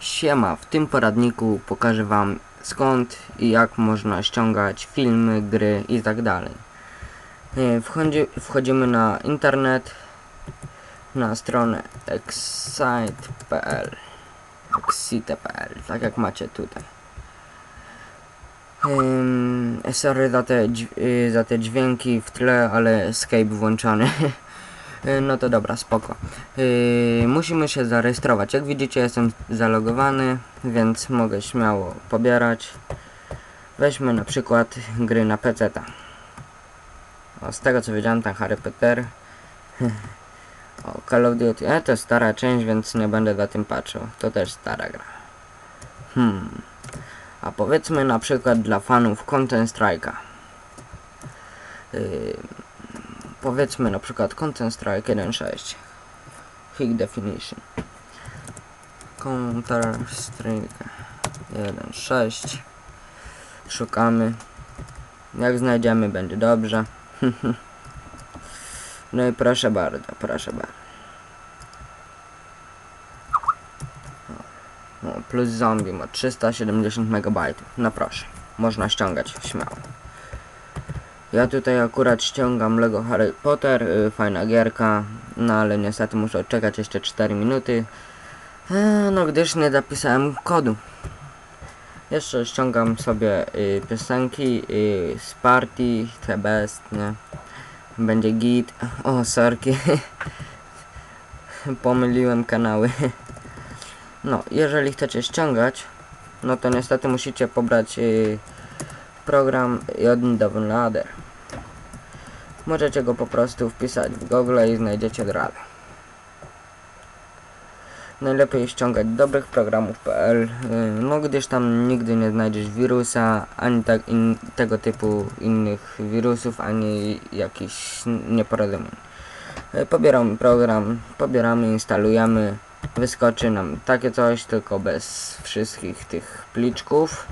Siema, w tym poradniku pokażę wam skąd i jak można ściągać filmy, gry i tak dalej. E, Wchodzi, wchodzimy na internet, na stronę excite.pl excite.pl, tak jak macie tutaj. Ym, sorry za te, y, za te dźwięki w tle, ale Skype włączony. Y, No to dobra, spoko. Yy, musimy się zarejestrować. Jak widzicie jestem zalogowany, więc mogę śmiało pobierać. Weźmy na przykład gry na PC. -ta. O, z tego co wiedziałem, tam Harry Potter. O, Call of Duty. E, to stara część, więc nie będę za tym patrzył. To też stara gra. Hmm. A powiedzmy na przykład dla fanów Content Strike'a. Yy, powiedzmy na przykład Content Strike 1.6 Hick Definition. Counter Strike 1.6 Szukamy. Jak znajdziemy będzie dobrze. No i proszę bardzo, proszę bardzo. Plus zombie ma 370 MB No proszę, można ściągać śmiało ja tutaj akurat ściągam Lego Harry Potter, y, fajna gierka, no ale niestety muszę odczekać jeszcze 4 minuty, e, no gdyż nie zapisałem kodu. Jeszcze ściągam sobie y, piosenki y, z party, The Best, nie? Będzie git, o sorki, pomyliłem kanały. No, jeżeli chcecie ściągać, no to niestety musicie pobrać y, program Jodn Downloader. Możecie go po prostu wpisać w Google i znajdziecie od razu. Najlepiej ściągać dobrych programów.pl, yy, no gdyż tam nigdy nie znajdziesz wirusa, ani tak in, tego typu innych wirusów, ani jakichś nieporozumień. Yy, Pobieramy program, pobieramy, instalujemy, wyskoczy nam takie coś, tylko bez wszystkich tych pliczków.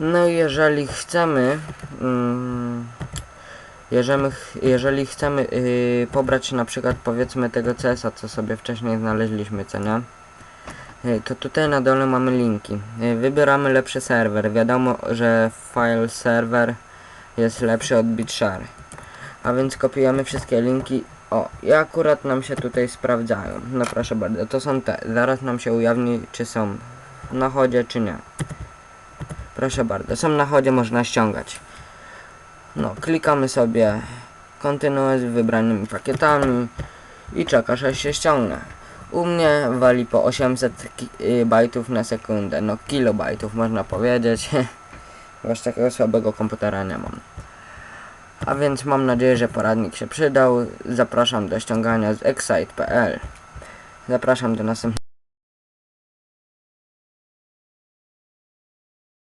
No jeżeli chcemy, mm, jeżeli, jeżeli chcemy yy, pobrać na przykład powiedzmy tego CS-a, co sobie wcześniej znaleźliśmy, co nie? Yy, to tutaj na dole mamy linki. Yy, wybieramy lepszy serwer. Wiadomo, że file server jest lepszy od BitShare. A więc kopiujemy wszystkie linki. O, i akurat nam się tutaj sprawdzają. No proszę bardzo, to są te. Zaraz nam się ujawni, czy są na chodzie, czy nie. Proszę bardzo, są na chodzie, można ściągać. No, klikamy sobie kontynuuj z wybranymi pakietami i czekasz aż się ściągnie. U mnie wali po 800 ki- y, bajtów na sekundę, no kilobajtów można powiedzieć. Właśnie takiego słabego komputera nie mam. A więc mam nadzieję, że poradnik się przydał. Zapraszam do ściągania z excite.pl. Zapraszam do następnego.